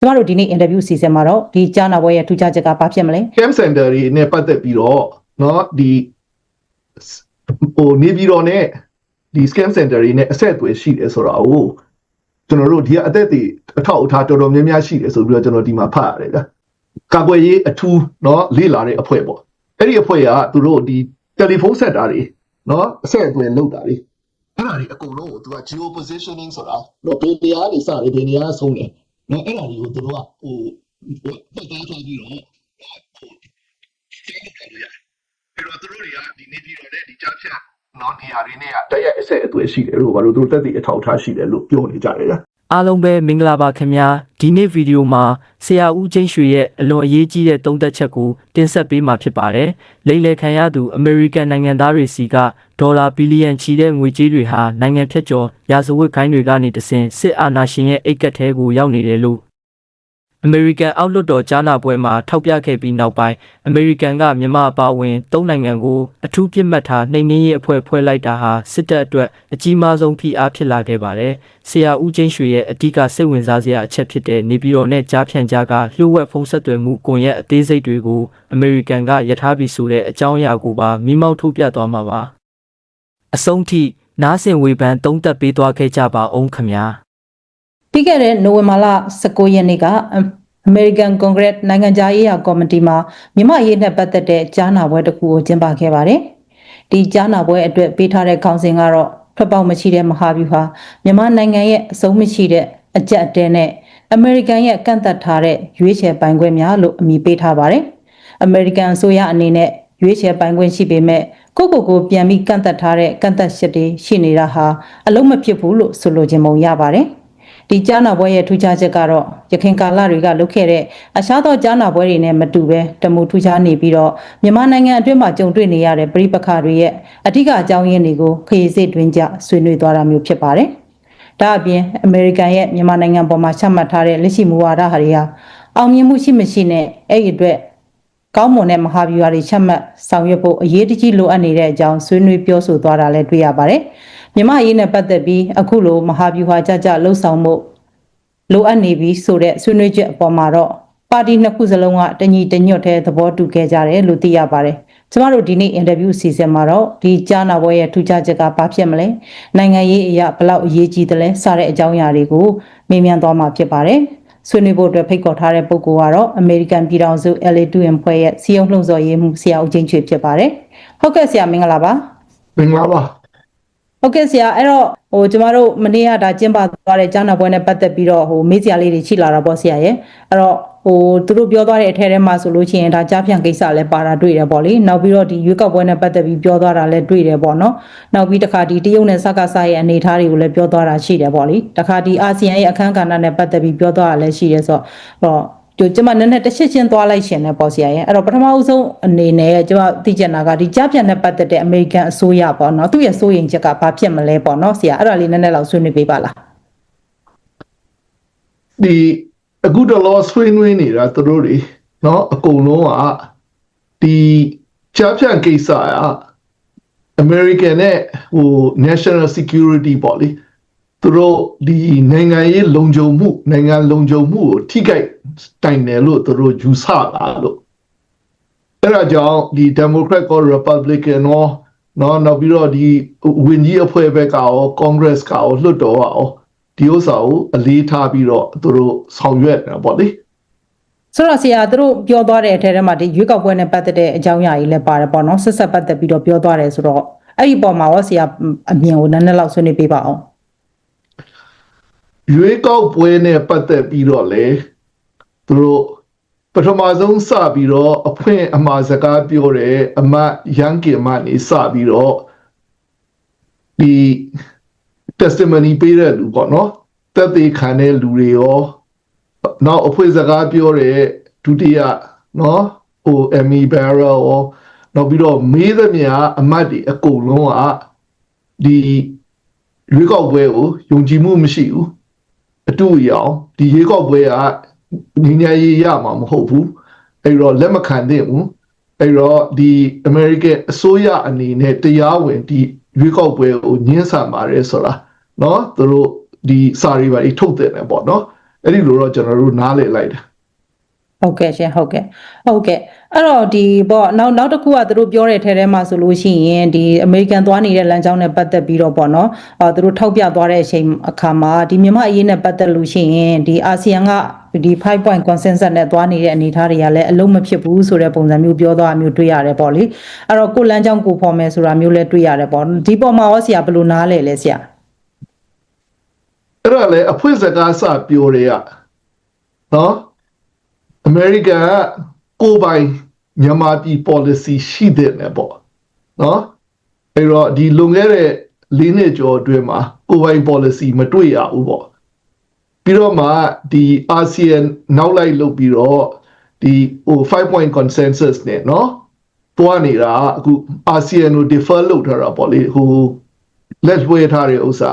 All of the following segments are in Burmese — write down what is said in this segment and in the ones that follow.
ကျမတို့ဒီနေ့ interview စီစဉ်မှာတော့ဒီကြားနာပွဲရဲ့ထူးခြားချက်ကဘာဖြစ်မလဲ camp center တွေနဲ့ပတ်သက်ပြီးတော့เนาะဒီဟိုနေပြီးတော့ ਨੇ ဒီ scam center တွေနဲ့အဆက်အသွယ်ရှိတယ်ဆိုတာကိုကျွန်တော်တို့ဒီကအသက်တွေအထောက်အထားတော်တော်များများရှိတယ်ဆိုပြီးတော့ကျွန်တော်ဒီမှာဖတ်ရတယ်ဗျကာကွယ်ရေးအထူးเนาะလေ့လာတဲ့အဖွဲ့ပေါ့အဲ့ဒီအဖွဲ့ကသူတို့ဒီတယ်လီဖုန်းဆက်တာတွေเนาะအဆက်အသွယ်လုပ်တာတွေအဲ့ဒါတွေအကုန်လုံးကိုသူက geo positioning ဆိုတာတော့ဘယ်တရားနေစတယ်ဘယ်နေရာဆုံးတယ် နော်အဲ့ဒါတွေကိုသူတို့ကဟိုဟိုပတ်သားထားပြီးတော့ဟိုတိုင်းကလည်းရတယ်ပြီးတော့သူတို့တွေကဒီနေပြည်တော်နဲ့ဒီကြားဖြတ်နော်နေရာတွေနဲ့ကတရက်အဆက်အသွယ်ရှိတယ်လို့ဘာလို့သူတို့တက်တည်အထောက်အထားရှိတယ်လို့ပြောနေကြတယ်ကြာ အားလုံးပဲမင်္ဂလာပါခင်ဗျာဒီနေ့ဗီဒီယိုမှာဆရာဦးချင်းရွှေရဲ့အလွန်အရေးကြီးတဲ့သုံးသက်ချက်ကိုတင်ဆက်ပေးမှာဖြစ်ပါတယ်လိမ့်လေခံရသူအမေရိကန်နိုင်ငံသားတွေစီကဒေါ်လာဘီလီယံချီတဲ့ငွေကြေးတွေဟာနိုင်ငံဖြတ်ကျော်ရာဇဝတ်ခိုင်းတွေကနေတဆင့်စစ်အာဏာရှင်ရဲ့အိတ်ကက်ထဲကိုရောက်နေတယ်လို့ အမေရိကန်အောက်လွှတ်တော်ကြားနာပွဲမှာထောက်ပြခဲ့ပြီးနောက်ပိုင်းအမေရိကန်ကမြန်မာအပါအဝင်သုံးနိုင်ငံကိုအထူးပြစ်မှတ်ထားနှိမ်နင်းရေးအဖွဲ့ဖွဲ့လိုက်တာဟာစစ်တပ်အတွက်အကြီးမားဆုံးဖိအားဖြစ်လာခဲ့ပါတယ်။ဆရာဦးချင်းရွှေရဲ့အဓိကစိတ်ဝင်စားစရာအချက်ဖြစ်တဲ့နေပြည်တော်နဲ့ကြားဖြန့်ကြားကလျှို့ဝှက်ဖုံးဆက်သွယ်မှုကွန်ရက်အသေးစိတ်တွေကိုအမေရိကန်ကယထာပြီးဆိုတဲ့အကြောင်းအရာကိုပါမိမောက်ထုတ်ပြသွားမှာပါ။အဆုံးထိနားဆင်ဝေဖန်သုံးသပ်ပေးသွားခဲ့ကြပါအောင်ခင်ဗျာ။ပြီးခဲ့တဲ့နိုဝင်ဘာလ19ရက်နေ့က အအမေရိကန်ကွန်ဂရက်နိုင်ငံသားရေးရာကော်မတီမှာမြန်မာအရေးနဲ့ပတ်သက်တဲ့ကြားနာပွဲတစ်ခုကိုကျင်းပခဲ့ပါတယ်။ဒီကြားနာပွဲအတွက်ပေးထားတဲ့ခေါင်းစဉ်ကတော့ထွက်ပေါက်မရှိတဲ့မဟာဗျူဟာမြန်မာနိုင်ငံရဲ့အဆုံးမရှိတဲ့အကြက်အတဲနဲ့အမေရိကန်ရဲ့ကန့်သက်ထားတဲ့ရွေးချယ်ပိုင်ခွင့်များလို့အမည်ပေးထားပါတယ်။အမေရိကန်အစိုးရအနေနဲ့ရွေးချယ်ပိုင်ခွင့်ရှိပေမဲ့ကိုယ့်ကိုယ်ကိုပြန်ပြီးကန့်သက်ထားတဲ့ကန့်သက်ချက်တွေရှိနေတာဟာအလုံးမဖြစ်ဘူးလို့ဆိုလိုချင်ပုံရပါတယ်။ ဒီကြားနာပွဲရဲ့ထူးခြားချက်ကတော့ရခိုင်ကာလတွေကလုတ်ခဲ့တဲ့အခြားသောကြားနာပွဲတွေနဲ့မတူပဲတမူထူးခြားနေပြီးတော့မြန်မာနိုင်ငံအတွင်းမှာကြုံတွေ့နေရတဲ့ပြည်ပခါတွေရဲ့အဓိကအကြောင်းရင်းတွေကိုခရီးစစ်တွင်ကြဆွေးနွေးသွားတာမျိုးဖြစ်ပါတယ်။ဒါအပြင်အမေရိကန်ရဲ့မြန်မာနိုင်ငံပေါ်မှာချမှတ်ထားတဲ့လက်ရှိမူဝါဒဟာတွေဟာအောင်မြင်မှုရှိမရှိနဲ့အဲ့ဒီအတွက်ကောင်းမွန်တဲ့မဟာဗျူဟာတွေချမှတ်ဆောင်ရွက်ဖို့အရေးတကြီးလိုအပ်နေတဲ့အကြောင်းဆွေးနွေးပြောဆိုသွားတာလည်းတွေ့ရပါတယ်။ မြမအရေးနဲ့ပတ်သက်ပြီးအခုလိုမဟာဗျူဟာကြကြလှုပ်ဆောင်မှုလိုအပ်နေပြီဆိုတဲ့ဆွေးနွေးချက်အပေါ်မှာတော့ပါတီနှစ်ခုစလုံးကတညီတညွတ်တဲ့သဘောတူခဲ့ကြတယ်လို့သိရပါတယ်။ကျမတို့ဒီနေ့အင်တာဗျူးစီစဉ်မှာတော့ဒီကြားနာပွဲရဲ့ထူးခြားချက်ကဘာဖြစ်မလဲ။နိုင်ငံရေးအရာဘလောက်အရေးကြီးတယ်လဲစတဲ့အကြောင်းအရာတွေကိုမေးမြန်းသွားမှာဖြစ်ပါတယ်။ဆွေးနွေးဖို့အတွက်ဖိတ်ခေါ်ထားတဲ့ပုဂ္ဂိုလ်ကတော့အမေရိကန်ပြည်ထောင်စု LA2M ဖွဲ့ရဲ့စီယုံလှုံ့ဆော်ရေးမှုဆရာဦးချင်းချွေဖြစ်ပါတယ်။ဟုတ်ကဲ့ဆရာမင်္ဂလာပါမင်္ဂလာပါ။ ဟုတ်ကဲ့ဆရာအဲ့တော့ဟိုကျမတို့မနေ့ကဒါကျင်းပသွားတဲ့ကြားနာပွဲနဲ့ပတ်သက်ပြီးတော့ဟိုမေးစရာလေးတွေရှိလာတာပေါ့ဆရာရဲ့။အဲ့တော့ဟိုသူတို့ပြောသွားတဲ့အထက်ထဲမှာဆိုလို့ရှိရင်ဒါကြားဖြန့်ကိစ္စလည်းပါတာတွေ့တယ်ပေါ့လေ။နောက်ပြီးတော့ဒီရွေးကောက်ပွဲနဲ့ပတ်သက်ပြီးပြောသွားတာလည်းတွေ့တယ်ပေါ့နော်။နောက်ပြီးတခါဒီတရုတ်နဲ့စကားစားရဲ့အနေအထားတွေကိုလည်းပြောသွားတာရှိတယ်ပေါ့လေ။တခါဒီအာဆီယံရဲ့အခမ်းကဏ္ဍနဲ့ပတ်သက်ပြီးပြောသွားတာလည်းရှိတယ်ဆိုတော့ ကျကျမနည်းနည်းတစ်ချက်ချင်းသွားလိုက်ရှင်နဲ့ပေါ့ဆရာရဲ့အဲ့တော့ပထမဦးဆုံးအနေနဲ့ကျမသိချင်တာကဒီကြပြန်နဲ့ပတ်သက်တဲ့အမေရိကန်အစိုးရပေါ့နော်သူ့ရဲ့စိုးရိမ်ချက်ကဘာဖြစ်မလဲပေါ့နော်ဆရာအဲ့ဒါလေးနည်းနည်းလောက်ဆွေးနွေးပေးပါလားဒီအခုတော့ law ဆွေးနွေးနေတာသူတို့တွေနော်အကုန်လုံးကဒီကြပြန်ကိစ္စကအမေရိကန်နဲ့ဟို national security ပေါ့လေသူတို့ဒီနိုင်ငံရေးလုံခြုံမှုနိုင်ငံလုံခြုံမှုကိုထိခိုက် တိုင်တယ်လို့သူတို့ယူဆတာလို့အဲ့ဒါကြောင့်ဒီ Democrat ကော Republican နော်နော်နောက်ပြီးတော့ဒီဝင်ကြီးအဖွဲ့ဘက်ကရော Congress ကရောလွှတ်တော်ကရောဒီဥစ္စာကိုအလေးထားပြီးတော့သူတို့ဆောင်ရွက်တာပေါ့လေဆိုတော့ဆရာတို့ပြောသွားတဲ့အထဲထဲမှာဒီရွေးကောက်ပွဲနဲ့ပတ်သက်တဲ့အကြောင်းအရာကြီးလည်းပါတယ်ပေါ့နော်ဆက်ဆက်ပတ်သက်ပြီးတော့ပြောသွားတယ်ဆိုတော့အဲ့ဒီပုံမှာရောဆရာအမြင်ကိုနည်းနည်းလောက်ဆွေးနွေးပေးပါအောင်ရွေးကောက်ပွဲနဲ့ပတ်သက်ပြီးတော့လည်း သူတို့ပထမဆုံးစပြီးတော့အဖွင့်အမှားစကားပြောတယ်အမတ်ရန်ကင်မနေစပြီးတော့ဒီ testimony ပေးတဲ့လူပေါ့နော်တက်သေးခံတဲ့လူတွေရောနောက်အဖွင့်စကားပြောတဲ့ဒုတိယနော်ဟိုအမီဘရာရောနောက်ပြီးတော့မေးသမျှအမတ်တွေအကုန်လုံးကဒီရွေးကောက်ပွဲကိုယုံကြည်မှုမရှိဘူးအတူအယောင်ဒီရေကောက်ပွဲက ငញ្ញရေးရမှာမဟုတ်ဘူးအဲ့တော့လက်မခံသင့်ဘူးအဲ့တော့ဒီ American အစိုးရအနေနဲ့တရားဝင်ဒီရွေးကောက်ပွဲကိုညှင်းဆန်ပါတယ်ဆိုတာเนาะသူတို့ဒီစာရီပါတွေထုတ်တဲ့တယ်ပေါ့เนาะ အဲ့ဒီလိုတော့ကျွန်တော်တို့နားလည်လိုက်တယ် ဟုတ်ကဲ့ရှင်ဟုတ်ကဲ့ဟုတ်ကဲ့ အဲ့တော့ဒီပေါ့နောက်နောက်တစ်ခုကသူတို့ပြောတဲ့ထဲထဲမှာဆိုလို့ရှိရင်ဒီအမေရိကန်သွားနေတဲ့လမ်းကြောင်းနဲ့ပတ်သက်ပြီးတော့ပေါ့နော်အော်သူတို့ထောက်ပြသွားတဲ့အချိန်အခါမှာဒီမြန်မာအရေးနဲ့ပတ်သက်လို့ရှိရင်ဒီအာဆီယံကဒီ5 point consensus နဲ့သွားနေတဲ့အနေအထားတွေကလည်းအလုံးမဖြစ်ဘူးဆိုတဲ့ပုံစံမျိုးပြောသွားတာမျိုးတွေ့ရတယ်ပေါ့လေအဲ့တော့ကိုယ်လမ်းကြောင်းကိုဖော်မယ်ဆိုတာမျိုးလည်းတွေ့ရတယ်ပေါ့ဒီပေါ်မှာရောဆရာဘယ်လိုနားလဲလဲဆရာအဲ့ဒါလည်းအဖွင့်စကားစပြောတွေကနော်အမေရိကန်က ကိုယ်ပိုင်မြန်မာပြည် policy ရှိတဲ့နဲ့ပေါ့နော်အဲ့တော့ဒီလွန်ခဲ့တဲ့၄နှစ်ကျော်အတွင်းမှာကိုယ်ပိုင် policy မတွေ့ရဘူးပေါ့ပြီးတော့မှဒီအာဆီယံနောက်လိုက်လုပ်ပြီးတော့ဒီဟို5 point consensus နဲ့နော်တွားနေတာအခုအာဆီယံကို defer လုပ်ထားတာပေါ့လေဟို let's way ထားတဲ့ဥစ္စာ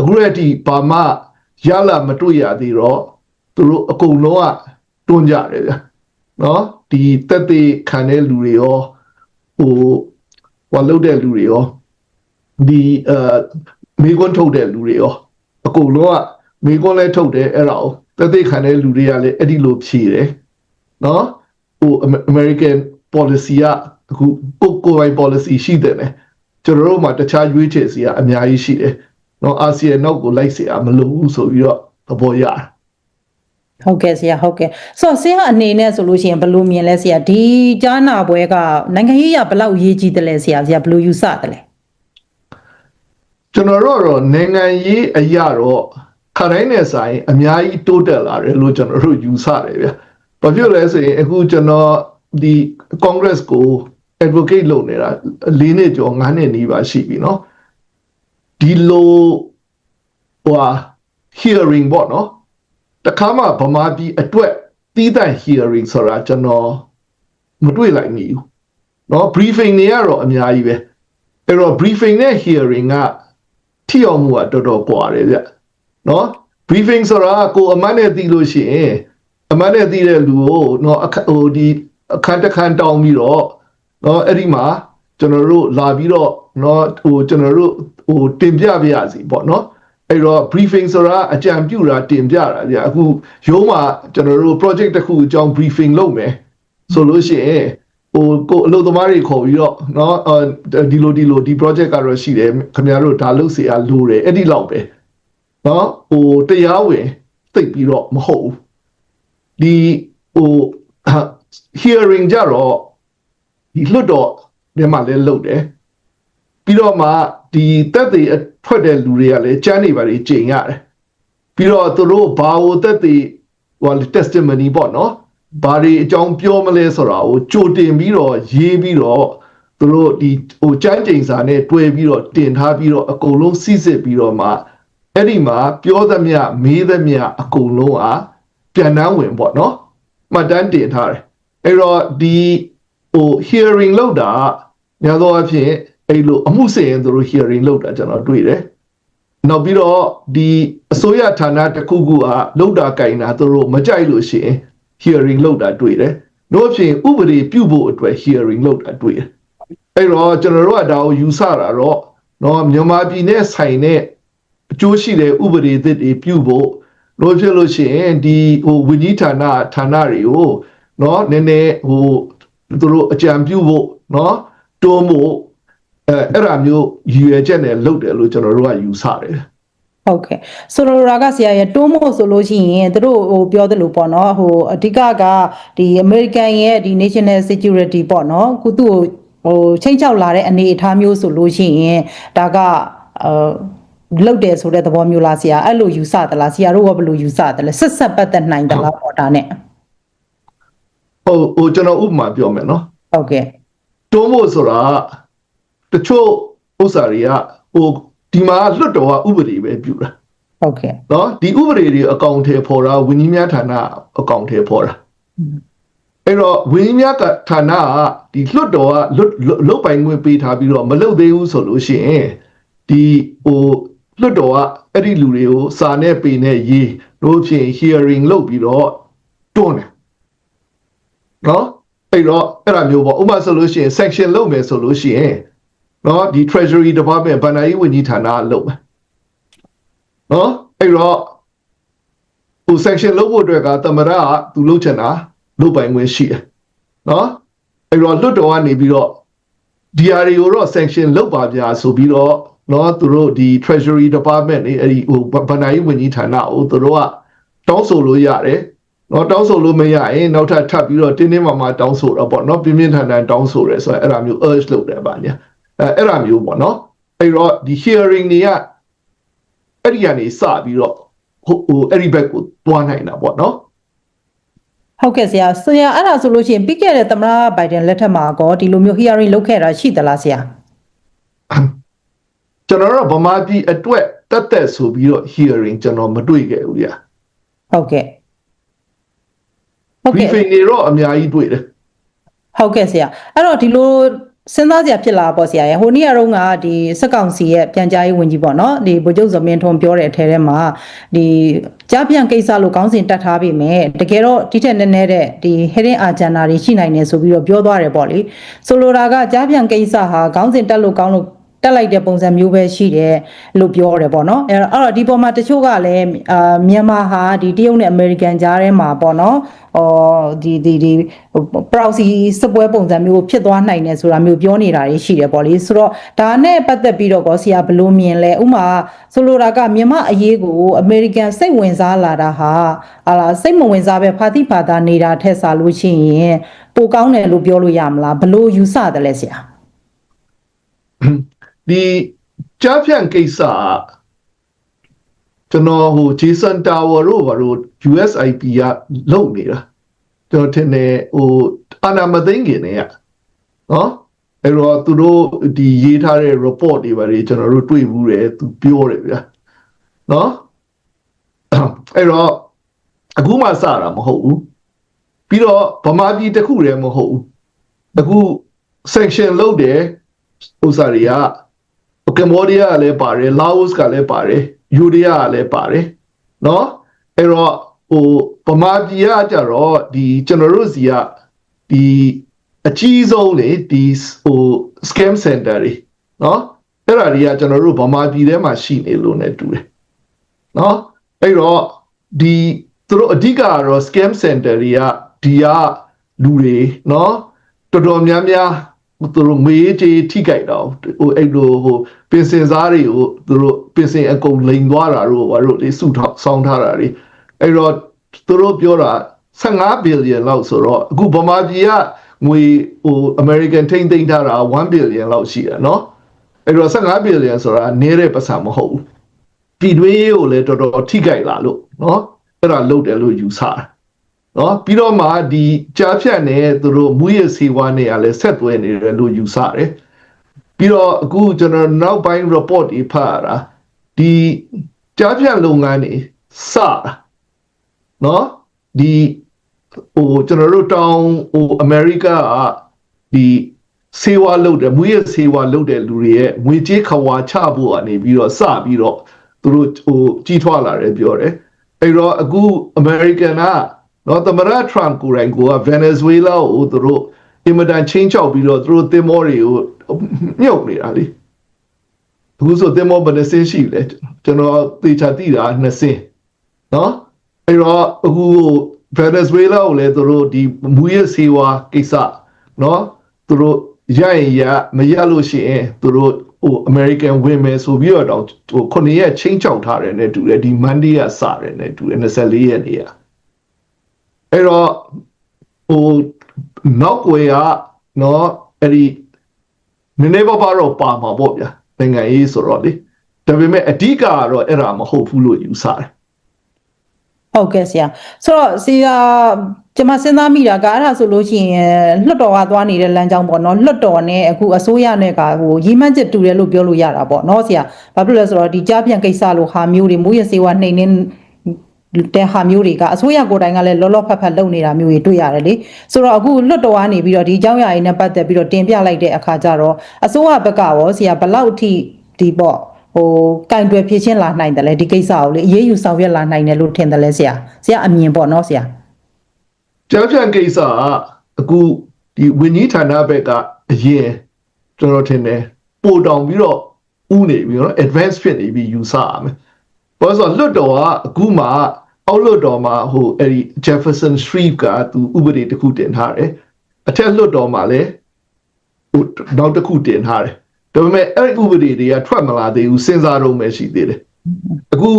အခုရက်ဒီဘာမှရလာမတွေ့ရသေးတော့သူတို့အကုန်လုံးကတွန်းကြတယ်ဗျာ နော်ဒီတက်သေးခံတဲ့လူတွေရောဟိုဟောလုပ်တဲ့လူတွေရောဒီအဲမိကွန်းထုတ်တဲ့လူတွေရောအကုန်လုံးကမိကွန်းလဲထုတ်တယ်အဲ့ဒါကိုတက်သေးခံတဲ့လူတွေကလည်းအဲ့ဒီလိုဖြေတယ်နော်ဟို American policy ကအခုကိုကိုယ်ပိုင် policy ရှိတယ်လေ ကျွန်တော်တို့မှာတခြားရွေးချယ်စီကအများကြီးရှိတယ်။နော်အာဆီယံနောက်ကိုလိုက်เสียမလို့ဘူးဆိုပြီးတော့သဘောရတယ် ဟုတ်ကဲ့ဆရာဟုတ်ကဲ့ဆိုတော့ဆရာအနေနဲ့ဆိုလို့ရှိရင်ဘယ်လိုမြင်လဲဆရာဒီကြားနာပွဲကနိုင်ငံရေးရဘယ်လောက်အရေးကြီးတယ်လဲဆရာဆရာဘယ်လိုယူဆတယ်လဲ။ကျွန်တော်တို့ကတော့နိုင်ငံရေးအရာတော့ခတိုင်းနဲ့ဆိုင်အများကြီးတိုးတက်လာတယ်လို့ကျွန်တော်တို့ယူဆတယ်ဗျ။ဘာဖြစ်လဲဆိုရင်အခုကျွန်တော်ဒီ Congress ကို advocate လုပ်နေတာ၄နှစ်ကျော်၅နှစ်နီးပါရှိပြီနော်။ဒီလိုဟိုဟာ hearing ပေါ့နော်။ တခါမှဗမာပြည်အတွက်တီးတန့် hearing ဆိုတာကျွန်တော်မတွေ့လိုက်မိဘူး။နော် briefing တွေကတော့အများကြီးပဲ။အဲ့တော့ briefing နဲ့ hearing ကထိအောင်မှုကတော်တော်ကွာတယ်ဗျ။နော် briefing ဆိုတာကိုအမတ်နဲ့သိလို့ရှိရင်အမတ်နဲ့သိတဲ့လူကိုနော်အခဟိုဒီအခန်းတစ်ခန်းတောင်းပြီးတော့နော်အဲ့ဒီမှာကျွန်တော်တို့လာပြီးတော့နော်ဟိုကျွန်တော်တို့ဟိုတင်ပြပြရစီပေါ့နော် အဲ့တော့ briefing ဆိုတာအကြံပြုတာတင်ပြတာဗျအခုရုံးမှာကျွန်တော်တို့ project တစ်ခုအကြောင်း briefing လုပ်မယ်ဆိုလို့ရှိရင်ဟိုကိုအလုပ်သမားတွေခေါ်ပြီးတော့เนาะဒီလိုဒီလိုဒီ project ကတော့ရှိတယ်ခင်ဗျားတို့ဒါလုပ်เสียလိုတယ်အဲ့ဒီလောက်ပဲเนาะဟိုတရားဝင်သိပ်ပြီးတော့မဟုတ်ဘူးဒီဟို hearing ကြတော့ဒီလွတ်တော့ဒီမှာလည်းလုပ်တယ်ပြီးတော့မှ ဒီတက်တွေထွက်တဲ့လူတွေကလည်းကြမ်းနေပါလေကြင်ရတယ်ပြီးတော့သူတို့ဘာကိုတက်တွေဟို testimony ပေါ့နော်ဘာတွေအကြောင်းပြောမလဲဆိုတာကိုကြိုတင်ပြီးတော့ရေးပြီးတော့သူတို့ဒီဟိုကြမ်းကြိမ်စာနဲ့တွဲပြီးတော့တင်ထားပြီးတော့အကုန်လုံးစီစစ်ပြီးတော့မှအဲ့ဒီမှာပြောသမျှမေးသမျှအကုန်လုံးอ่ะပြန်နှန်းဝင်ပေါ့နော်မှတ်တမ်းတင်ထားတယ်အဲ့တော့ဒီဟို hearing လောက်တာများသောအားဖြင့် အဲ့လိုအမှုစင်ရင်သူတို့ hearing လောက်တာကျွန်တော်တွေ့တယ်နောက်ပြီးတော့ဒီအစိုးရဌာနတစ်ခုခုကလောက်တာကင်တာသူတို့မကြိုက်လို့ရှိရင် hearing လောက်တာတွေ့တယ်တို့အဖြစ်ဥပဒေပြုဖို့အတွက် hearing လောက်တာတွေ့တယ်အဲ့တော့ကျွန်တော်တို့ကဒါကိုယူဆတာတော့နော်မြန်မာပြည်နဲ့ဆိုင်တဲ့အကျိုးရှိတဲ့ဥပဒေသစ်တွေပြုဖို့လို့ဖြစ်လို့ရှိရင်ဒီဟိုဝิญญဌာနဌာနတွေကိုနော်နည်းနည်းဟိုသူတို့အကြံပြုဖို့နော်တွန်းဖို့ အဲအဲ့ဒါမျိုးရည်ရွယ်ချက်နဲ့လုပ်တယ်လို့ကျွန်တော်တို့ကယူဆတယ်ဟုတ်ကဲ့ဆိုလိုတာကဆရာရဲ့တွန်းမို့ဆိုလို့ရှိရင်သူတို့ဟိုပြောသလိုပေါ့နော်ဟိုအဓိကကဒီ American ရဲ့ဒီ national security ပေါ့နော်ခုသူ့ကိုဟိုချိန်ချောက်လာတဲ့အနေအထားမျိုးဆိုလို့ရှိရင်ဒါကအာလောက်တယ်ဆိုတဲ့သဘောမျိုးလားဆရာအဲ့လိုယူဆသလားဆရာတို့ကဘယ်လိုယူဆသလဲဆက်ဆက်ပတ်သက်နိုင်သလားပေါ့ဒါနဲ့ဟိုဟိုကျွန်တော်ဥပမာပြောမယ်နော်ဟုတ်ကဲ့တွန်းဖို့ဆိုတာ တချို့ဥစ္စာတွေကဟိုဒီမှာလွတ်တော်ကဥပဒေပဲပြုတာဟုတ်ကဲ့နော်ဒီဥပဒေတွေအကောင့်ထဲပေါ်တာဝင်းကြီးများဌာနအကောင့်ထဲပေါ်တာအဲ့တော့ဝင်းကြီးများဌာနကဒီလွတ်တော်ကလွတ်လွတ်ပိုင်ခွင့်ပေးထားပြီးတော့မလုပ်သေးဘူးဆိုလို့ရှိရင်ဒီဟိုလွတ်တော်ကအဲ့ဒီလူတွေကိုစာနဲ့ပေနဲ့ရေးတို့ဖြင့် hearing လုပ်ပြီးတော့တွန်းတယ်နော်အဲ့တော့အဲ့ဒါမျိုးပေါ့ဥပမာဆိုလို့ရှိရင် section လုပ်မယ်ဆိုလို့ရှိရင် နော်ဒီ treasury department ဘဏ္ဍာရေးဝန်ကြီးဌာနကလုပ်မယ်နော်အဲ့တော့ဟို section လုပ်ဖို့အတွက်ကသမရကသူလုပ်ချင်တာလုပ်ပိုင်ခွင့်ရှိတယ်နော်အဲ့တော့လွတ်တော်ကနေပြီးတော့ DRA ကိုတော့ sanction လုပ်ပါဗျာဆိုပြီးတော့နော်သူတို့ဒီ treasury department နေအဲ့ဒီဟိုဗဏ္ဍာရေးဝန်ကြီးဌာနကိုသူတို့ကတောင်းဆိုလို့ရတယ်နော်တောင်းဆိုလို့မရရင်နောက်ထပ်ထပ်ပြီးတော့တင်းတင်းမာမာတောင်းဆိုတော့ပေါ့နော်ပြင်းပြင်းထန်ထန်တောင်းဆိုရဲဆိုတော့အဲ့ဒါမျိုး urge လုပ်တယ်ဗာညာ အဲအဲ့ဒါမျိုးပေါ့နော်အဲ့တော့ဒီ hearing တွေကအဲ့ဒီကနေစပြီးတော့ဟိုဟိုအဲ့ဒီဘက်ကိုတွားနိုင်တာပေါ့နော်ဟုတ်ကဲ့ဆရာဆရာအဲ့ဒါဆိုလို့ရှိရင်ပြီးခဲ့တဲ့သမ္မတဘိုင်ဒန်လက်ထက်မှာကောဒီလိုမျိုး hearing လုပ်ခဲ့တာရှိသလားဆရာကျွန်တော်တို့ဗမာပြည်အတွက်တက်တက်ဆိုပြီးတော့ hearing ကျွန်တော်မတွေ့ခဲ့ဘူးညာဟုတ်ကဲ့ဟုတ်ကဲ့ briefing တွေတော့အများကြီးတွေ့တယ်ဟုတ်ကဲ့ဆရာအဲ့တော့ဒီလို စဉ်းစားစရာဖြစ်လာပေါ့ဆရာရဲ့ဟိုနေ့ကတော့ကဒီစက်ကောင်စီရဲ့ပြန်ကြားရေးဝန်ကြီးပေါ့နော်ဒီဗိုလ်ချုပ်ဇော်မင်းထွန်းပြောတဲ့အထဲထဲမှာဒီကြားပြန်ကိစ္စလို့ခေါင်းစဉ်တက်ထားပြီမဲ့တကယ်တော့ဒီထက်နည်းနည်းတဲ့ဒီ hidden agenda တွေရှိနိုင်တယ်ဆိုပြီးတော့ပြောသွားတယ်ပေါ့လေဆိုလိုတာကကြားပြန်ကိစ္စဟာခေါင်းစဉ်တက်လို့ကောင်းလို့ တက်လိုက်တဲ့ပုံစံမျိုးပဲရှိတယ်လို့ပြောတယ်ပေါ့နော်အဲ့တော့အဲ့တော့ဒီပေါ်မှာတချို့ကလည်းအာမြန်မာဟာဒီတရုတ်နဲ့အမေရိကန်ကြားထဲမှာပေါ့နော်ဟောဒီဒီဒီပရောက်စီစပွဲပုံစံမျိုးဖြစ်သွားနိုင်တယ်ဆိုတာမျိုးပြောနေတာတွေရှိတယ်ပေါ့လေဆိုတော့ဒါနဲ့ပတ်သက်ပြီးတော့ကောဆရာဘယ်လိုမြင်လဲဥမာဆိုလိုတာကမြန်မာအရေးကိုအမေရိကန်စိတ်ဝင်စားလာတာဟာဟာလားစိတ်မဝင်စားပဲဖာတိဖာတာနေတာထက်စားလို့ရှိရင်ပိုကောင်းတယ်လို့ပြောလို့ရမလားဘယ်လိုယူဆတယ်လဲဆရာ ဒီကြားဖြန့်ကိစ္စကကျွန်တော်ဟို Jason Tower တို့ဘာလို့ USIP ကလုံနေတာကျွန်တော်ထင်တယ်ဟိုအာနာမသိငင်နေရနော်အဲ့တော့သူတို့ဒီရေးထားတဲ့ report တွေဘာတွေကျွန်တော်တို့တွေ့ဘူးတယ်သူပြောတယ်ဗျာနော်အဲ့တော့အခုမှစတာမဟုတ်ဘူးပြီးတော့ဗမာပြည်တစ်ခုတည်းမဟုတ်ဘူးအခု section လုပ်တယ်ဥစ္စာတွေက ကမ္ဘောဒီးယားကလည်းပါတယ်လာအိုကလည်းပါတယ်ယူရီးယားကလည်းပါတယ်เนาะအဲ့တော့ဟိုဗမာပြည်ကကြတော့ဒီကျွန်တော်တို့စီကဒီအကြီးဆုံးလေဒီဟို scam center တွေเนาะအဲ့ဒါတွေကကျွန်တော်တို့ဗမာပြည်ထဲမှာရှိနေလို့ ਨੇ တူတယ်เนาะအဲ့တော့ဒီသူတို့အဓိကကတော့ scam center တွေကဒီကလူတွေเนาะတော်တော်များများ သူတို့ငွေကြေးထိကြိုက်တော့ဟိုအဲ့လိုဟိုပင်စင်စားတွေကိုသူတို့ပင်စင်အကုန်လိန်သွားတာတို့ဘာလို့လေစုထောက်ဆောင်းထားတာတွေအဲ့တော့သူတို့ပြောတာ15 billion လောက်ဆိုတော့အခုဗမာပြည်ကငွေဟို American ထိမ့်သိမ်းထားတာ1 billion လောက်ရှိတယ်เนาะအဲ့တော့15 billion ဆိုတာနည်းတဲ့ပတ်စံမဟုတ်ဘူးပြည်တွင်းရေးကိုလည်းတော်တော်ထိကြိုက်လာလို့เนาะအဲ့ဒါလုပ်တယ်လို့ယူဆတာ နော်ပြီးတော့မှဒီကြားဖြတ်နဲ့သူတို့မူရစီဝါနဲ့ကလည်းဆက်သွဲနေတယ်လို့ယူဆတယ်ပြီးတော့အခုကျွန်တော်နောက်ပိုင်း report တွေဖတ်ရတာဒီကြားဖြတ်လုပ်ငန်းတွေစတာနော်ဒီဟိုကျွန်တော်တို့တောင်ဟိုအမေရိကကဒီစေဝါလုပ်တယ်မူရစေဝါလုပ်တဲ့လူတွေရဲ့ငွေကြေးခွာချဖို့ကနေပြီးတော့စပြီးတော့သူတို့ဟိုကြီးထွားလာတယ်ပြောတယ်အဲ့တော့အခု American က နော်သမရထရမ်ကိုယ်တိုင်ကဗင်နီဇွေလာကိုသူတို့အင်မတန်ချင်းချောက်ပြီးတော့သူတို့တင်မောတွေကိုမြုပ်နေတာလေအခုဆိုတင်မောဘယ်နှစင်းရှိလဲကျွန်တော်သေချာသိတာနှစ်စင်းနော်အဲ့တော့အခုဗင်နီဇွေလာကိုလည်းသူတို့ဒီမူရစေဝါကိစ္စနော်သူတို့ရရင်ရမရလို့ရှိရင်သူတို့ဟို American ဝင်မယ်ဆိုပြီးတော့ဟိုခုနှစ်ရက်ချင်းချောက်ထားတယ်နဲ့တူတယ်ဒီ Monday ကစတယ်နဲ့တူတယ်24ရက်နေ့က အဲ့တော့ဟိုနောက်ွယ်ကနော်အဲ့ဒီနည်းနည်းပါးပါးတော့ပါမှာပေါ့ဗျာနိုင်ငံရေးဆိုတော့လေဒါပေမဲ့အဓိကကတော့အဲ့ဒါမဟုတ်ဘူးလို့ယူဆတယ်ဟုတ်ကဲ့ဆရာဆိုတော့ဆရာကျွန်မစဉ်းစားမိတာကအဲ့ဒါဆိုလို့ရှိရင်လွတ်တော်ကသွားနေတဲ့လမ်းကြောင်းပေါ့နော်လွတ်တော်နဲ့အခုအစိုးရနဲ့ကဟိုရီမန်းချက်တူတယ်လို့ပြောလို့ရတာပေါ့နော်ဆရာဘာဖြစ်လို့လဲဆိုတော့ဒီကြားပြန်ကိစ္စလို့ဟာမျိုးတွေမိုးရစေဝါနှိမ်နှင်း တဲ့ဟာမျိုးတွေကအစိုးရကိုယ်တိုင်ကလည်းလောလောဖတ်ဖတ်လုပ်နေတာမျိုးတွေတွေ့ရတယ်လေဆိုတော့အခုလွတ်တော်ကနေပြီးတော့ဒီအကြောင်းအရာတွေနဲ့ပတ်သက်ပြီးတော့တင်ပြလိုက်တဲ့အခါကျတော့အစိုးရဘက်ကရောဆရာဘယ်လောက်ထိဒီပေါ့ဟိုကင်တွယ်ဖြစ်ချင်းလာနိုင်တယ်လေဒီကိစ္စကိုလေအရေးယူဆောင်ရွက်လာနိုင်တယ်လို့ထင်တယ်လေဆရာဆရာအမြင်ပေါ့နော်ဆရာကြားဖြန့်ကိစ္စကအခုဒီဝင်းကြီးဌာနဘက်ကအရင်ကျွန်တော်ထင်တယ်ပို့တောင်ပြီးတော့ဥနေပြီနော် advance ဖြစ်နေပြီယူဆရမယ် ဘာလို့ဆိုတော့လွတ်တော်ကအခုမှဗ အောက်လွတ်တော်မှာဟိုအဲ့ဒီ Jefferson Street ကသူဥပဒေတစ်ခုတင်ထားတယ်အထက်လွတ်တော်မှာလည်းဟိုနောက်တစ်ခုတင်ထားတယ်ဒါပေမဲ့အဲ့ဒီဥပဒေတွေကထွက်မလာသေးဘူးစဉ်းစားတော့မှရှိသေးတယ်အခု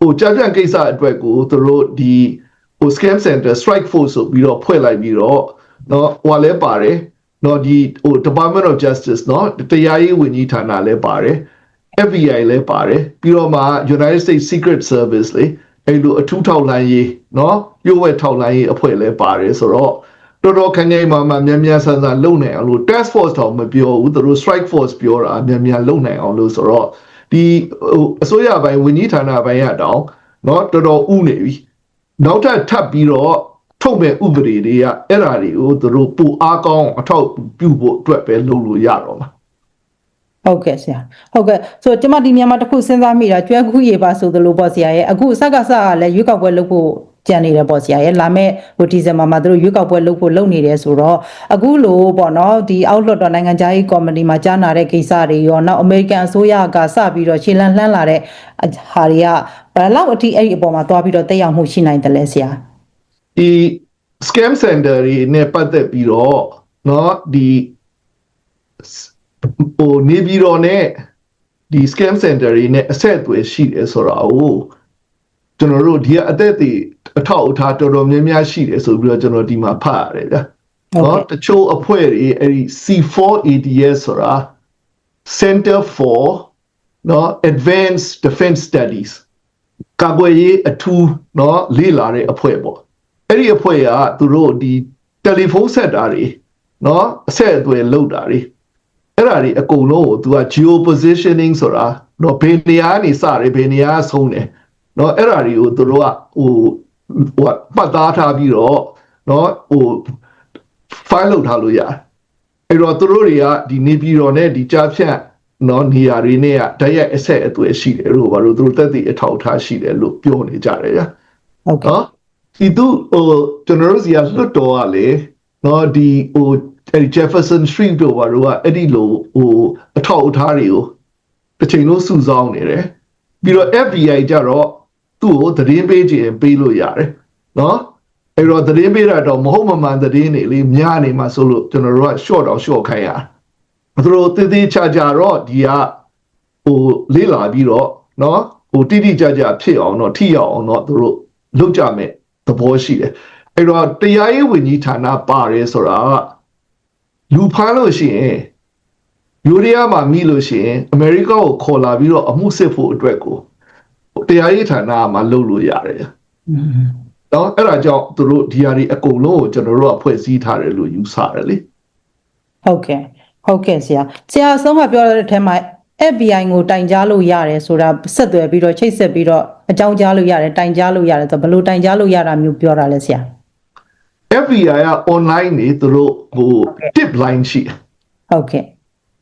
ဟိုကြာကြံကိစ္စအတွက်ကိုသူတို့ဒီဟို scam center strike force ဆိုပြီးတော့ဖွဲ့လိုက်ပြီးတော့เนาะဟိုလည်းပါတယ်เนาะဒီဟို Department of Justice เนาะတရားရေးဝန်ကြီးဌာနလည်းပါတယ် FBI လည်းပါတယ်ပြီးတော့မှ United States Secret Service လေအဲ့လိုအထူးထောက်လှမ်းရေးเนาะရုပ်ဝဲထောက်လှမ်းရေးအဖွဲ့လည်းပါတယ်ဆိုတော့တော်တော်ခက်ခဲမှမှမြန်မြန်ဆန်ဆန်လုပ်နိုင်အောင်လို့ task force တော့မပြောဘူးသူတို့ strike force ပြောတာမြန်မြန်လုပ်နိုင်အောင်လို့ဆိုတော့ဒီဟိုအစိုးရပိုင်းဝန်ကြီးဌာနပိုင်းရတောင်เนาะတော်တော်ဥနေပြီနောက်ထပ်ထပ်ပြီးတော့ထုတ်မဲ့ဥပဒေတွေကအဲ့ဓာတွေကိုသူတို့ပူအားကောင်းအထောက်ပြုဖို့အတွက်ပဲလုပ်လို့ရတော့မှာ ဟုတ်ကဲ့ဆရာဟုတ်ကဲ့ဆိုတော့ကျမဒီမြန်မာတစ်ခုစဉ်းစားမိတာကျွဲခုရေပါဆိုသလိုပေါ့ဆရာရဲ့အခုစကစကလည်းရွေးကောက်ပွဲလုပ်ဖို့ကြံနေတယ်ပေါ့ဆရာရဲ့လာမဲ့ဟိုဒီဇင်ဘာမှာသူတို့ရွေးကောက်ပွဲလုပ်ဖို့လုပ်နေတယ်ဆိုတော့အခုလိုပေါ့နော်ဒီအောက်လွတ်တော်နိုင်ငံခြားရေးကော်မတီမှာကြားနာတဲ့ကိစ္စတွေရောနောက်အမေရိကန်အစိုးရကစပြီးတော့ရှင်းလန်းလှမ်းလာတဲ့ဟာတွေကဘယ်လောက်အထိအဲ့ဒီအပေါ်မှာသွားပြီးတော့တက်ရောက်မှုရှိနိုင်တယ်လဲဆရာ ဒီ scam center တွေနဲ့ပတ်သက်ပြီးတော့เนาะဒီ ဟိုနေပြည်တော်နဲ့ဒီ scam center တွေနဲ့အဆက်အသွယ်ရှိတယ်ဆိုတာကိုကျွန်တော်တို့ဒီကအသက်တွေအထောက်အထားတော်တော်များများရှိတယ်ဆိုပြီးတော့ကျွန်တော်ဒီမှာဖတ်ရတယ်ဗျာနော်တချို့အဖွဲ့တွေအဲ့ဒီ C4ADS ဆိုတာ Center for နော် Advanced Defense Studies ကာကွယ်ရေးအထူးနော်လေ့လာတဲ့အဖွဲ့ပေါ့အဲ့ဒီအဖွဲ့ကသူတို့ဒီတယ်လီဖုန်းဆက်တာတွေနော်အဆက်အသွယ်လုပ်တာတွေ အဲ့ဒါတွေအကုန်လုံးကို तू က geo positioning ဆိုတာတော့ဘယ်နေရာနေစတယ်ဘယ်နေရာဆုံးတယ်နော်အဲ့ဒါတွေကိုသူတို့ကဟိုဟိုပတ်သားထားပြီးတော့နော်ဟို file လုပ်ထားလို့ရတယ်အဲ့တော့သူတို့တွေကဒီနေပြည်တော်နဲ့ဒီကြားဖြတ်နော်နေရာတွေနဲ့ကဓာတ်ရိုက်အဆက်အသွယ်ရှိတယ်လို့ဘာလို့သူတို့တက်သည့်အထောက်အထားရှိတယ်လို့ပြောနေကြတယ်ဗျာဟုတ်ကဲ့ဒီသူဟိုကျွန်တော်တို့စီကလွတ်တော်ကလေနော်ဒီဟို အဲ့ဒီ Jefferson Street တို့ဘာလို့ကအဲ့ဒီလိုဟိုအထောက်အထားတွေကိုတစ်ချိန်လုံးစုဆောင်းနေတယ်ပြီးတော့ FBI ကြတော့သူ့ကိုသတင်းပေးခြင်းပေးလို့ရတယ်နော်အဲ့တော့သတင်းပေးတာတော့မဟုတ်မမှန်သတင်းတွေလေများနေမှာဆိုလို့ကျွန်တော်တို့က short တော့ short ခိုင်းရသူတို့တည်တည်ချာချာတော့ဒီကဟိုလေးလာပြီးတော့နော်ဟိုတိတိကျကျဖြစ်အောင်တော့ထိရောက်အောင်တော့သူတို့လုပ်ကြမယ်သဘောရှိတယ်အဲ့တော့တရားရေးဝန်ကြီးဌာနပါတယ်ဆိုတာက လူဖမ်းလို့ရှိရင်ယူရီးယားမှာမိလို့ရှိရင်အမေရိကကိုခေါ်လာပြီးတော့အမှုစစ်ဖို့အတွက်ကိုတရားရေးဌာနကမှလုပ်လို့ရတယ်อืมနော်အဲ့ဒါကြောင့်သူတို့ဒီဟာတွေအကုန်လုံးကိုကျွန်တော်တို့ကဖွဲ့စည်းထားတယ်လို့ယူဆတယ်လေဟုတ်ကဲ့ဟုတ်ကဲ့ဆရာဆရာအဆုံးကပြောတဲ့အထက်မှာ FBI ကိုတိုင်ကြားလို့ရတယ်ဆိုတာဆက်သွယ်ပြီးတော့ချိတ်ဆက်ပြီးတော့အကြောင်းကြားလို့ရတယ်တိုင်ကြားလို့ရတယ်ဆိုတော့ဘယ်လိုတိုင်ကြားလို့ရတာမျိုးပြောတာလဲဆရာ FBI က online နေသူတို့ဟို tip line ရှိတယ်ဟုတ်ကဲ့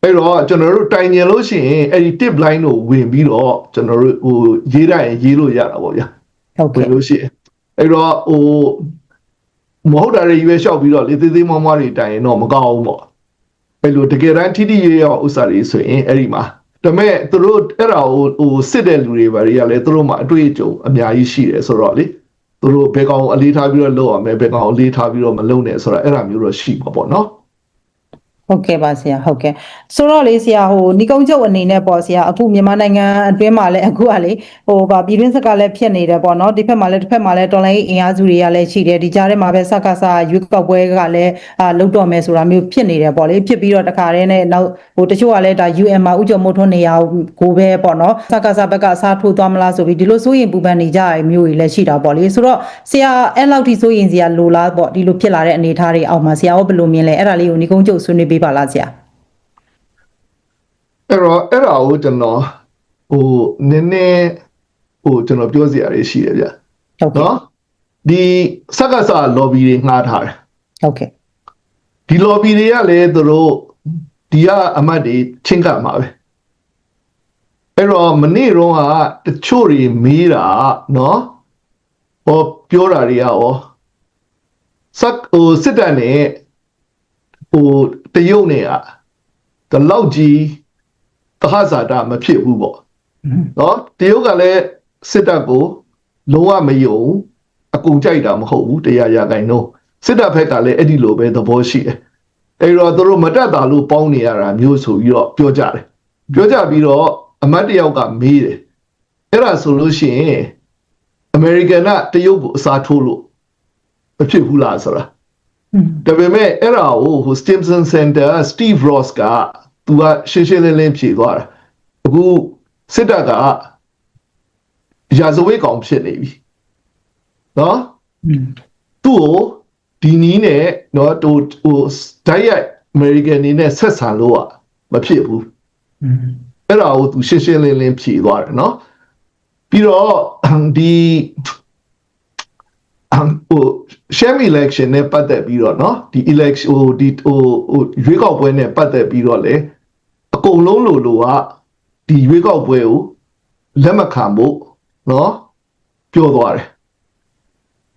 အဲ့တော့ကျွန်တော်တို့တိုင်ကျင်လို့ရှိရင်အဲ့ဒီ tip line ကိုဝင်ပြီးတော့ကျွန်တော်တို့ဟိုရေးတိုင်းရေးလို့ရတာပေါ့ဗျာဟုတ်ဝင်ကဲ့လို့ရှိရင်အဲ့တော့ဟိုမဟုတ်တာတွေရွေးလျှောက်ပြီးတော့လေသေးသေးမွားမွားတွေတိုင်ရင်တော့မကောင်းဘူးပေါ့အဲ့လိုတကယ်တမ်းထိထိရရဥစ္စာတွေဆိုရင်အဲ့ဒီမှာဒါပေမဲ့သူတို့အဲ့ဒါကိုဟိုစစ်တဲ့လူတွေဘာတွေကလည်းသူတို့မှအတွေ့အကြုံအများကြီးရှိတယ်ဆိုတော့လေ သူတို့ဘယ်ကောင်ကိုအလေးထားပြီးတော့လုပ်ရမယ်ဘယ်ကောင်ကိုအလေးထားပြီးတော့မလုပ်နဲ့ဆိုတာအဲ့ဒါမျိုးတော့ရှိမှာပေါ့နော် ဟုတ်ကဲ့ပါဆရာဟုတ်ကဲ့ဆိုတော့လေဆရာဟိုဏီကုံချုပ်အနေနဲ့ပေါ့ဆရာအခုမြန်မာနိုင်ငံအတွင်းမှာလည်းအခုကလေဟိုဗာပြည်တွင်းစကားလည်းဖြစ်နေတယ်ပေါ့နော်ဒီဘက်မှာလည်းတစ်ဖက်မှာလည်းတော်လိုင်းအင်အားစုတွေကလည်းရှိတယ်ဒီကြားထဲမှာပဲစကားစရွေးကောက်ပွဲကလည်းအာလုတ်တော်မယ်ဆိုတာမျိုးဖြစ်နေတယ်ပေါ့လေဖြစ်ပြီးတော့တခါတည်းနဲ့နောက်ဟိုတချို့ကလည်းဒါ UN မှာဥကြုံမို့ထွန်းနေရကိုပဲပေါ့နော်စကားစဘက်ကအစားထိုးသွားမလားဆိုပြီးဒီလိုစိုးရင်ပူပန်နေကြရမျိုးတွေလည်းရှိတာပေါ့လေဆိုတော့ဆရာအဲ့လောက်ထိစိုးရင်စရာလိုလားပေါ့ဒီလိုဖြစ်လာတဲ့အနေအထားတွေအောက်မှာဆရာရောဘယ်လိုမြင်လဲအဲ့ဒါလေးကိုဏီကုံချုပ်ဆွေးနွေးပေးပါလားဆရာအဲ့တော့အဲ့ဒါကိုကျွန်တော်ဟိုနည်းနည်းဟိုကျွန်တော်ပြောစရာတွေရှိတယ်ဗျဟုတ်ကဲ့နော်ဒီစက္ကစ lobby တွေငှားထားတယ်ဟုတ်ကဲ့ဒီ lobby တွေကလည်းသူတို့ဒီကအမတ်တွေချင်းကပ်မှာပဲအဲ့တော့မနေ့တော့ကတချို့တွေမေးတာနော်ဟောပြောတာတွေကရောစက်ဟိုစစ်တပ်နဲ့ဟိုတ ရုတ်နဲ့ကဒီလောက်ကြီးတဟဇာတာမဖြစ်ဘူးပေါ့နော်တရုတ်ကလည်းစစ်တပ်ကိုလုံးဝမယုံအကုန်ကြိုက်တာမဟုတ်ဘူးတရားရခိုင်နှုန်းစစ်တပ်ဘက်ကလည်းအဲ့ဒီလိုပဲသဘောရှိတယ်အဲ့တော့သူတို့မတက်တာလို့ပေါင်းနေရတာမျိုးဆိုပြီးတော့ပြောကြတယ်ပြောကြပြီးတော့အမတ်တယောက်ကမေးတယ်အဲ့ဒါဆိုလို့ရှိရင်အမေရိကန်ကတရုတ်ကိုအစားထိုးလို့မဖြစ်ဘူးလားဆိုတာอืม ဒါပေမဲ့အဲ့ဒါကိုဟို Stimson Center Steve Ross ကသူကရှင်းရှင်းလင်းလင်းဖြေသွားတာအခုစစ်တပ်ကရာဇဝတ်ကောင်ဖြစ်နေပြီနော်သူ့ကိုဒီနီးနဲ့နော်ဟိုဟိုတိုက်ရိုက် American နေနဲ့ဆက်ဆံလို့อ่ะမဖြစ်ဘူးအဲ့ဒါကိုသူရှင်းရှင်းလင်းလင်းဖြေသွားတယ်နော်ပြီးတော့ဒီဟို sham election နဲ့ပတ်သက်ပြီးတော့เนาะဒီ election ဟိုဒီဟိုဟိုရွေးကောက်ပွဲနဲ့ပတ်သက်ပြီးတော့လေအကုန်လုံးလိုလိုကဒီရွေးကောက်ပွဲကိုလက်မခံဖို့เนาะပြောသွားတယ်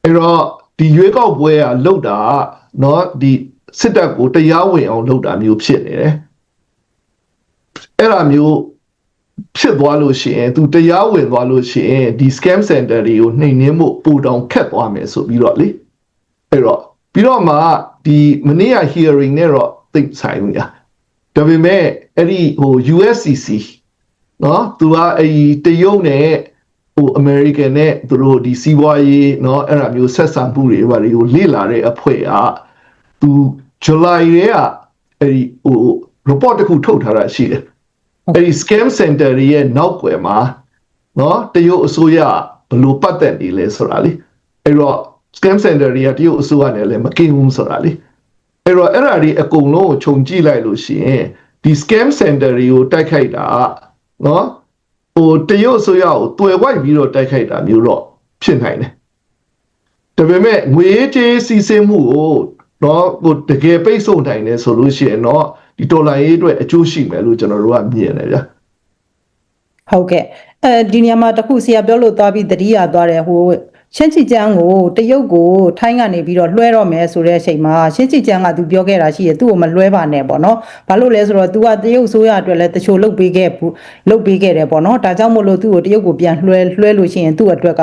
အဲ့တော့ဒီရွေးကောက်ပွဲကလောက်တာကเนาะဒီစစ်တပ်ကိုတရားဝင်အောင်လုပ်တာမျိုးဖြစ်နေတယ်အဲ့ဒါမျိုးဖြစ်သွားလို့ရှိရင်သူတရားဝင်သွားလို့ရှိရင်ဒီ scam center တွေကိုနှိမ်နင်းဖို့ပိုတောင်ခက်သွားမယ်ဆိုပြီးတော့လေ အဲ့တော့ပြီးတော့မှဒီမနေ့က hearing နဲ့တော့သိပ်ဆိုင်ဘူးညာဒါပေမဲ့အဲ့ဒီဟို USCC နော်သူကအဲ့ဒီတရုတ်နဲ့ဟို American နဲ့သူတို့ဒီစီးပွားရေးနော်အဲ့ဒါမျိုးဆက်ဆံမှုတွေဘာတွေကိုလေ့လာတဲ့အဖွဲ့ကသူ July ရဲကအဲ့ဒီဟို report တစ်ခုထုတ်ထားတာရှိတယ်အဲ့ဒီ scam center တွေရဲ့နောက်ွယ်မှာနော်တရုတ်အစိုးရဘယ်လိုပတ်သက်နေလဲဆိုတာလေအဲ့တော့ scam center တွေကတရုတ်အစိုးရနဲ့လည်းမကင်းဘူးဆိုတာလေအဲ့တော့အဲ့ဒါတွေအကုန်လုံးကိုခြုံကြည့်လိုက်လို့ရှိရင်ဒီ scam center တွေကိုတိုက်ခိုက်တာကနော်ဟိုတရုတ်အစိုးရကိုတွယ်ဝိုက်ပြီးတော့တိုက်ခိုက်တာမျိုးတော့ဖြစ်နိုင်တယ်ဒါပေမဲ့ငွေကြေးစီးဆင်းမှုကိုနော်ဟိုတကယ်ပိတ်ဆို့နိုင်တယ်ဆိုလို့ရှိရင်တော့ဒီဒေါ်လာရေးအတွက်အကျိုးရှိမယ်လို့ကျွန်တော်တို့ကမြင်တယ်ဗျာဟုတ်ကဲ့အဲဒီနေရာမှာတစ်ခုဆရာပြောလို့သွားပြီးတတိယသွားတယ်ဟို ရှင်းချီကျန်းကိုတရုတ်ကိုထိုင်းကနေပြီးတော့လွှဲတော့မယ်ဆိုတဲ့အချိန်မှာရှင်းချီကျန်းကသူပြောခဲ့တာရှိတယ်သူ့ကိုမလွှဲပါနဲ့ပေါ့နော်ဘာလို့လဲဆိုတော့ तू ကတရုတ်ဆိုရအတွက်လည်းတချို့လုတ်ပေးခဲ့ဘူးလုတ်ပေးခဲ့တယ်ပေါ့နော်ဒါကြောင့်မို့လို့သူ့ကိုတရုတ်ကိုပြန်လွှဲလွှဲလို့ရှိရင်သူ့အတွက်က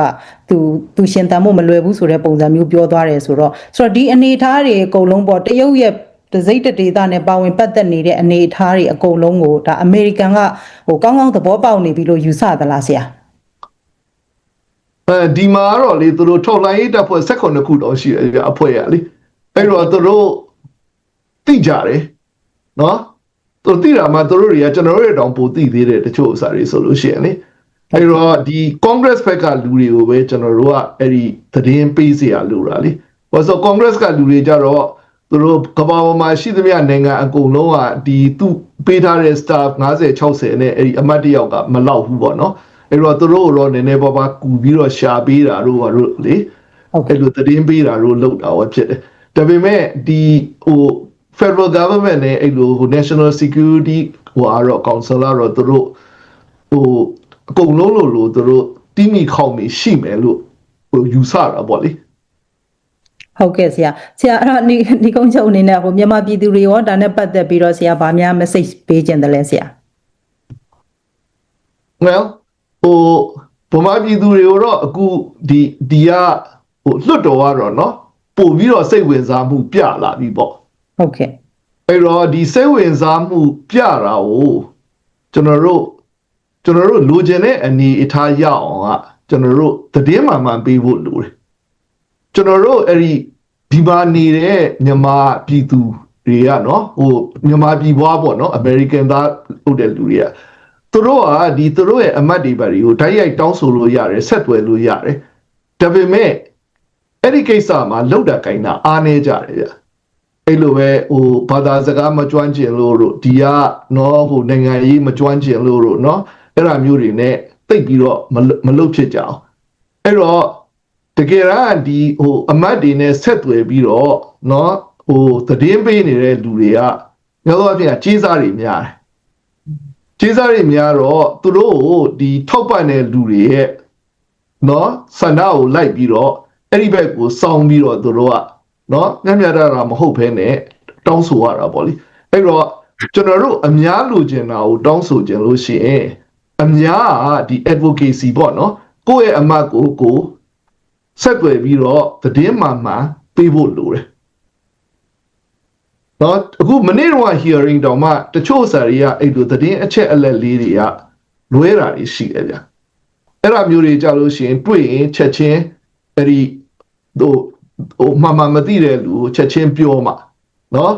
သူသူရှင်တန်ဖို့မလွယ်ဘူးဆိုတဲ့ပုံစံမျိုးပြောသွားတယ်ဆိုတော့ဆိုတော့ဒီအနေအထားတွေအကုန်လုံးပေါ့တရုတ်ရဲ့တစိမ့်တဒေတာနဲ့ပါဝင်ပတ်သက်နေတဲ့အနေအထားတွေအကုန်လုံးကိုဒါအမေရိကန်ကဟိုကောင်းကောင်းသဘောပေါက်နေပြီလို့ယူဆသလားဆရာ အဲဒီမှာကတော့လေသူတို့ထောက်လိုင်းရေးတပ်ဖွဲ့16ခုတော့ရှိတယ်ဗျအဖွဲ့ရလေအဲ့တော့သူတို့သိကြတယ်နော်သူတို့သိတာမှသူတို့တွေကကျွန်တော်တို့ရဲ့တောင်ပိုသိသေးတယ်တချို့ဥစ္စာတွေဆိုလို့ရှိရင်လေအဲ့တော့ဒီ Congress ဘက်ကလူတွေကိုပဲကျွန်တော်တို့ကအဲ့ဒီသတင်းပေးစရာလိုတာလေဘာလို့ဆို Congress ကလူတွေကြတော့သူတို့ကမ္ဘာပေါ်မှာရှိသမျှနိုင်ငံအကုန်လုံးကဒီသူပေးထားတဲ့ staff 50 60နဲ့အဲ့ဒီအမတ်တယောက်ကမလောက်ဘူးပေါ့နော် အဲ့တော့သူတို့တော့နည်းနည်းပါးပါးကူပြီးတော့ရှာပေးတာတို့ဘာတို့လေဟုတ်ကဲ့အဲ့လိုသတင်းပေးတာတို့လုပ်တာဝဖြစ်တယ်ဒါပေမဲ့ဒီဟို federal government နဲ့အဲ့လိုဟို national security ဟိုအားတော့ council ကတော့သူတို့ဟိုအကုန်လုံးလို့လို့သူတို့တိမိခေါက်မိရှိမယ်လို့ဟိုယူဆတာပေါ့လေဟုတ်ကဲ့ဆရာဆရာအဲ့တော့ဒီဒီကုန်းချုပ်အနေနဲ့ဟိုမြန်မာပြည်သူတွေရောဒါနဲ့ပတ်သက်ပြီးတော့ဆရာဗာများ message ပေးခြင်းတယ်လဲဆရာ well ဟိုဗမာပြည်သူတွေတော့အခုဒီဒီကဟိုလွတ်တော်ကတော့เนาะပို့ပြီးတော့စိတ်ဝင်စားမှုပြလာပြီပေါ့ ဟုတ်ကဲ့ အဲ့တော့ဒီစိတ်ဝင်စားမှုပြတာကိုကျွန်တော်တို့ကျွန်တော်တို့လိုချင်တဲ့အနေအထားရအောင်ကကျွန်တော်တို့သတင်းမှန်မှန်ပေးဖို့လိုတယ်ကျွန်တော်တို့အဲ့ဒီဒီမှာနေတဲ့မြန်မာပြည်သူတွေကနော်ဟိုမြန်မာပြည်ဘွားပေါ့နော်အမေရိကန်သားဟုတ်တဲ့လူတွေက သူတို့ကဒီသူတို့ရဲ့အမတ်တွေပါတွေကိုဓာတ်ရိုက်တောင်းဆိုလို့ရတယ်ဆက်သွယ်လို့ရတယ်ဒါပေမဲ့အဲ့ဒီကိစ္စမှာလောက်တာကိုင်းတာအားနေကြတယ်ဗျအဲ့လိုပဲဟိုဘာသာစကားမကျွမ်းကျင်လို့တို့ဒီကနော်ဟိုနိုင်ငံရေးမကျွမ်းကျင်လို့တို့နော်အဲ့ဒါမျိုးတွေနဲ့တိတ်ပြီးတော့မလုပ်မလုပ်ဖြစ်ကြအောင်အဲ့တော့တကယ်တမ်းဒီဟိုအမတ်တွေနဲ့ဆက်သွယ်ပြီးတော့နော်ဟိုသတင်းပေးနေတဲ့လူတွေကညသောအဖြစ်ကကြီးစားတွေများတယ် ကျေးဇူးတွေများတော့သူတို့ကိုဒီထောက်ပံ့တဲ့လူတွေရဲ့နော်ဆန္ဒကိုလိုက်ပြီးတော့အဲ့ဒီဘက်ကိုစောင်းပြီးတော့သူတို့ကနော်ငှက်မြတာတာမဟုတ်ဘဲနဲ့တောင်းဆိုရတာပေါ့လေအဲ့တော့ကျွန်တော်တို့အများလိုချင်တာကိုတောင်းဆိုခြင်းလို့ရှိရင်အများကဒီ advocacy ပေါ့နော်ကိုယ့်ရဲ့အမတ်ကိုကိုဆက်သွယ်ပြီးတော့သတင်းမှန်မှန်ပေးဖို့လိုတယ် နော်အခုမနေ့တော့ hearing တောင်မှတချို့ဆရာတွေကအဲ့လိုသတင်းအချက်အလက်လေးတွေကလွဲတာတွေရှိတယ်ဗျအဲ့ဒါမျိုးတွေကြလို့ရှိရင်တွေ့ရင်ချက်ချင်းအဲ့ဒီဟိုဟိုမှန်မှန်မသိတဲ့လူကိုချက်ချင်းပြောမှာနော်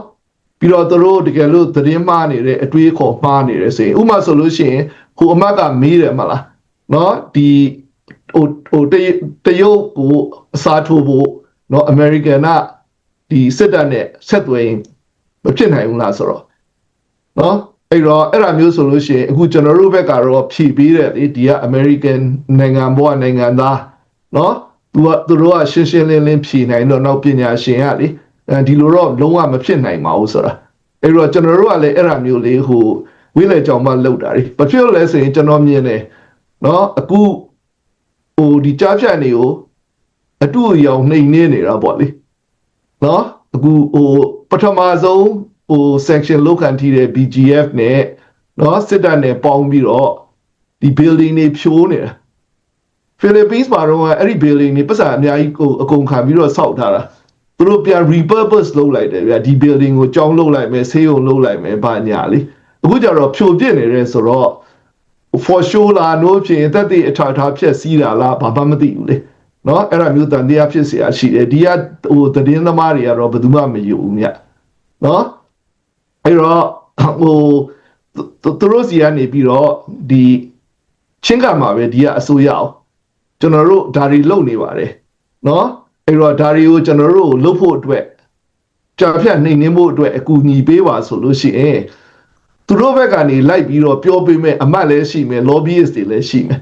ပြီးတော့သူတို့တကယ်လို့သတင်းမှားနေတဲ့အတွေးအခေါ်မှားနေတယ်ဆိုရင်ဥပမာဆိုလို့ရှိရင်ဟိုအမတ်ကမေးတယ်မလားနော်ဒီဟိုဟိုတရတရုတ်ကိုအစားထိုးဖို့နော်အမေရိကန်ကဒီစစ်တပ်နဲ့ဆက်သွယ်ရင် မဖြစ်နိုင်ဘူးလားဆိုတော့နော်အဲ့တော့အဲ့ဒါမျိုးဆိုလို့ရှိရင်အခုကျွန်တော်တို့ဘက်ကတော့ဖြည့်ပေးတယ်လေဒီကအမေရိကန်နိုင်ငံဘောကနိုင်ငံသားနော်သူကသူတို့ကရှင်းရှင်းလင်းလင်းဖြည့်နိုင်တော့နောက်ပညာရှင်ကလေအဲဒီလိုတော့လုံးဝမဖြစ်နိုင်ပါဘူးဆိုတာအဲ့တော့ကျွန်တော်တို့ကလည်းအဲ့ဒါမျိုးလေးဟိုဝိလေကြောင်မှလောက်တာလေဘာဖြစ်လို့လဲဆိုရင်ကျွန်တော်မြင်တယ်နော်အခုဟိုဒီကြားဖြတ်နေကိုအတူအယောင်နှိမ်နေနေတာပေါ့လေနော် အခုဟိုပထမဆုံးဟို section လောက်ခံထီတဲ့ BGF နဲ့နော်စစ်တပ်နဲ့ပေါင်းပြီးတော့ဒီ building တွေဖြိုးနေတာ Philippines မှာတော့အဲ့ဒီ building တွေပတ်စံအများကြီးကိုအကုန်ခံပြီးတော့ဆောက်ထားတာသူတို့ပြန် repurpose လုပ်လိုက်တယ်ဗျာဒီ building ကိုကြောင်းလုပ်လိုက်မယ်ဆေးရုံလုပ်လိုက်မယ်ဘာညာလေအခုကျတော့ဖြိုပြစ်နေတယ်ဆိုတော့ for sure လာနိုးဖြစ်တက်တဲ့အထာထားဖြက်စီးတာလားဘာမှမသိဘူးလေ နော်အဲ့ဒါမျိုးတန်တရားဖြစ်เสียရှိတယ်ဒီကဟိုသတင်းသမားတွေကတော့ဘယ်သူမှမယူဘူးမြတ်နော်အဲ့တော့ဟိုသူသူတို့စီကနေပြီးတော့ဒီချင်းကမှာပဲဒီကအစိုးရအောင်ကျွန်တော်တို့ဒါတွေလုပ်နေပါတယ်နော်အဲ့တော့ဒါတွေကိုကျွန်တော်တို့လုပ်ဖို့အတွက်ကြာဖြတ်နှိမ်နှင်းဖို့အတွက်အကူအညီပေးပါဆိုလို့ရှိရင်သူတို့ဘက်ကနေလိုက်ပြီးတော့ပြောပေးမယ်အမတ်လည်းရှိမယ် lobbyist တွေလည်းရှိမယ်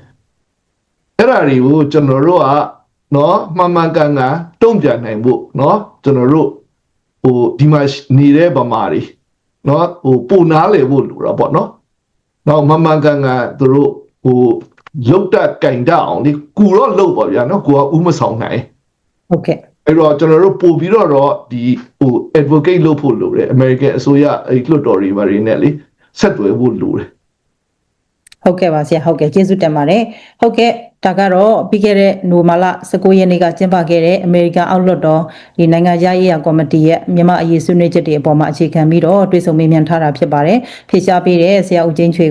အဲ့ဒါတွေကိုကျွန်တော်တို့က နော်မှန်မှန်ကန်ကန်တုံ့ပြန်နိုင်ဖို့နော်ကျွန်တော်တို့ဟိုဒီမှာနေတဲ့ဗမာတွေနော်ဟိုပုံနာလေဖို့လိုတာပေါ့နော်နော်မှန်မှန်ကန်ကန်သူတို့ဟိုလုတ်တက်ကင်တတ်အောင်ဒီကူတော့လုတ်ပါဗျာနော်ကိုကဥမဆောင်နိုင်ဟုတ်ကဲ့အဲ့တော့ကျွန်တော်တို့ပို့ပြီးတော့တော့ဒီဟို advocate လုပ်ဖို့လိုတယ် American အစိုးရအဲ့လွှတ်တော်တွေဘာတွေနဲ့လေဆက်သွယ်ဖို့လိုတယ်ဟုတ်ကဲ့ပါဆရာဟုတ်ကဲ့ကျေးဇူးတင်ပါတယ်ဟုတ်ကဲ့ ဒါကတော့ပြီးခဲ့တဲ့နိုမာလာ19ရက်နေ့ကကျင်းပခဲ့တဲ့အမေရိကန်အောက်လွှတ်တော်ဒီနိုင်ငံရေးရာကော်မတီရဲ့မြန်မာအရေးဆွေးနွေးချက်တွေအပေါ်မှာအခြေခံပြီးတော့တွေ့ဆုံမေးမြန်းထားတာဖြစ်ပါတယ်ဖြေရှားပေးတဲ့ဆရာဦးကျင်းချွေ